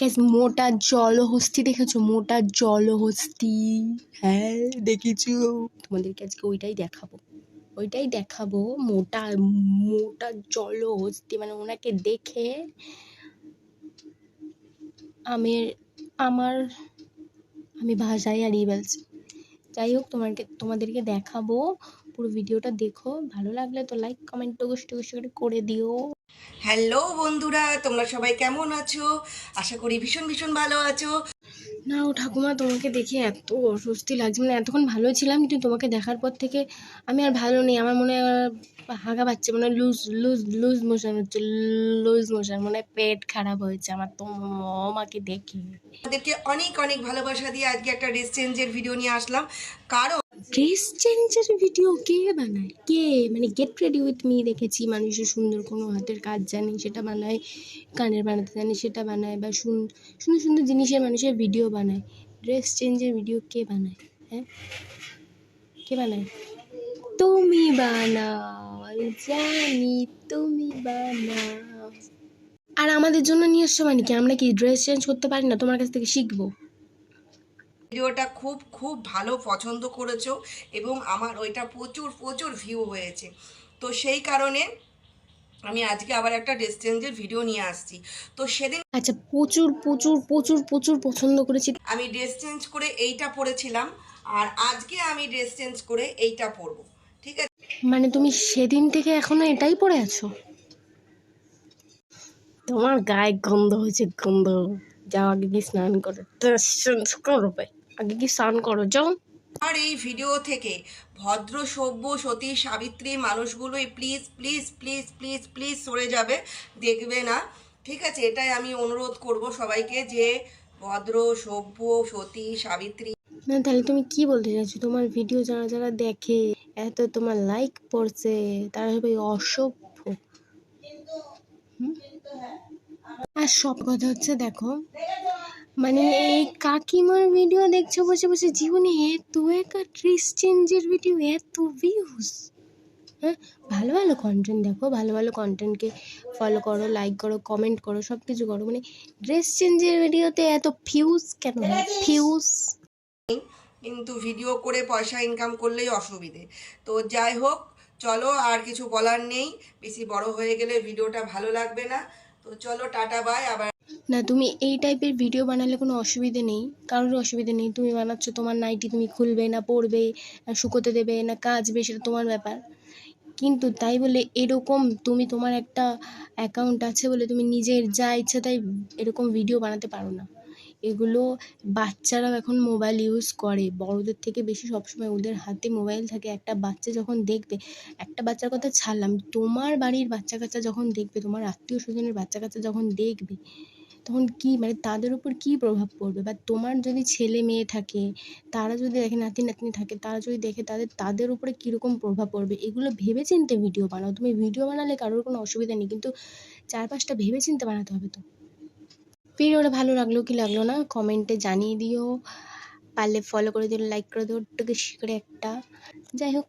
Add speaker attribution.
Speaker 1: Gas মোটা জলহস্তি দেখেছ? মোটা জলহস্তি। হ্যাঁ দেখেছ? তোমাদেরকে আজকে ওইটাই দেখাবো। ওইটাই দেখাবো মোটা মোটা জলহস্তি মানে ওনাকে দেখে আমি আমার আমি ভাষায় আর হারিয়ে ফেলছি যাই হোক তোমাকে তোমাদেরকে দেখাবো। পুরো ভিডিওটা দেখো। ভালো লাগলে তো লাইক কমেন্ট গোষ্ঠী গোষ্ঠী করে করে দিও।
Speaker 2: হ্যালো বন্ধুরা, তোমরা সবাই কেমন আছো? আশা করি ভীষণ ভীষণ ভালো আছো।
Speaker 1: না, ও ঠাকুমা, তোমাকে দেখে এত অস্বস্তি লাগছে। মানে এতক্ষণ ভালো ছিলাম, কিন্তু তোমাকে দেখার পর থেকে আমি আর ভালো নেই। আমার মনে হাগা পাচ্ছে মানে লুজ লুজ লুজ মোশন হচ্ছে, লুজ মোশন। মানে পেট খারাপ হয়েছে আমার। তো আমাকে দেখে।
Speaker 2: আমাদেরকে অনেক অনেক ভালোবাসা দিয়ে আজকে একটা রেস্ট চেঞ্জের ভিডিও নিয়ে আসলাম। কারণ
Speaker 1: ড্রেস চেঞ্জের ভিডিও কে বানায়? কে? মানে গেট রেডি উইথ মি দেখেছি মানুষের সুন্দর কোনো হাতের কাজ জানে সেটা বানায়, কানের বানাতে জানে সেটা বানায়, বা সুন- সুন্দর সুন্দর জিনিসের মানুষের ভিডিও বানায়। ড্রেস চেঞ্জের ভিডিও কে বানায়? হ্যাঁ? কে বানায়? তুমি বানাও জানি তুমি বানাও। আর আমাদের জন্য নিয়ে এসছো মানে কি? আমরা কি ড্রেস চেঞ্জ করতে পারি না? তোমার কাছ থেকে শিখব?
Speaker 2: ভিডিওটা খুব খুব ভালো পছন্দ করেছ এবং আমার ওইটা প্রচুর প্রচুর ভিউ হয়েছে। তো সেই কারণে আমি আজকে আবার একটা ড্রেস চেঞ্জের ভিডিও নিয়ে আসছি। তো সেদিন
Speaker 1: আচ্ছা প্রচুর প্রচুর প্রচুর প্রচুর পছন্দ করেছি।
Speaker 2: আমি ড্রেস চেঞ্জ করে এইটা পরেছিলাম আর আজকে আমি ড্রেস চেঞ্জ করে এইটা পরবো ঠিক আছে?
Speaker 1: মানে তুমি সেদিন থেকে এখনও এটাই পরে আছো? তোমার গায়ে গন্ধ হয়েছে গন্ধ। যাও আগে কি স্নান করে। ড্রেস চেঞ্জ করো ভাই আগে কি স্নান করো? যাও।
Speaker 2: আর এই ভিডিও থেকে ভদ্র সভ্য সতী সাবিত্রী মানুষগুলোই please please please please please সরে যাবে দেখবে না। ঠিক আছে এটাই আমি অনুরোধ করব সবাইকে যে ভদ্র সভ্য সতী সাবিত্রী
Speaker 1: না তাহলে তুমি কি বলতে চাইছো? তোমার ভিডিও যারা যারা দেখে এত তোমার লাইক পড়ছে তারা সবাই অসভ্য। হুম? আর সব কথা হচ্ছে দেখো মানে এই কাকিমার ভিডিও দেখছ বসে বসে জীবনে এত একা ড্রেস চেঞ্জের ভিডিও এত ভিউজ হ্যাঁ ভালো ভালো কন্টেন্ট দেখো, ভালো ভালো কন্টেন্টকে ফলো করো লাইক করো কমেন্ট করো সব কিছু করো। মানে ড্রেস চেঞ্জের ভিডিওতে এত ফিউজ কেন? ফিউজ
Speaker 2: কিন্তু ভিডিও করে পয়সা ইনকাম করলেই অসুবিধে। তো যাই হোক, চলো আর কিছু বলার নেই। বেশি বড় হয়ে গেলে ভিডিওটা ভালো লাগবে না। তো চলো, টাটা বাই আবার
Speaker 1: না, তুমি এই টাইপের ভিডিও বানালে কোনো অসুবিধে নেই। কারোর অসুবিধে নেই। তুমি বানাচ্ছ তোমার নাইটি তুমি খুলবে না, পড়বে, না শুকোতে দেবে, না কাচবে, সেটা তোমার ব্যাপার। কিন্তু তাই বলে এরকম তুমি তোমার একটা অ্যাকাউন্ট আছে বলে তুমি নিজের যা ইচ্ছা তাই এরকম ভিডিও বানাতে পারো না। এগুলো বাচ্চারাও এখন মোবাইল ইউজ করে। বড়দের থেকে বেশি সবসময় ওদের হাতে মোবাইল থাকে। একটা বাচ্চা যখন দেখবে, একটা বাচ্চার কথা ছাড়লাম, তোমার বাড়ির বাচ্চা কাচ্চা যখন দেখবে, তোমার আত্মীয় স্বজনের বাচ্চা কাচ্চা যখন দেখবে, তখন কি মানে তাদের উপর কি প্রভাব পড়বে? বা তোমার যদি ছেলে মেয়ে থাকে, তারা যদি দেখে, নাতি নাতনি থাকে, তারা যদি দেখে, তাদের তাদের উপরে কীরকম প্রভাব পড়বে? এগুলো ভেবে চিন্তে ভিডিও বানাও। তুমি ভিডিও বানালে কারোর কোনো অসুবিধা নেই, কিন্তু চার পাঁচটা ভেবে চিন্তে বানাতে হবে তো। ভিডিওটা ভালো লাগল কি লাগল না? কমেন্টে জানিয়ে দিও। পারলে ফলো করে দিও লাইক করে দিও বেশি করে একটা। যাই হোক।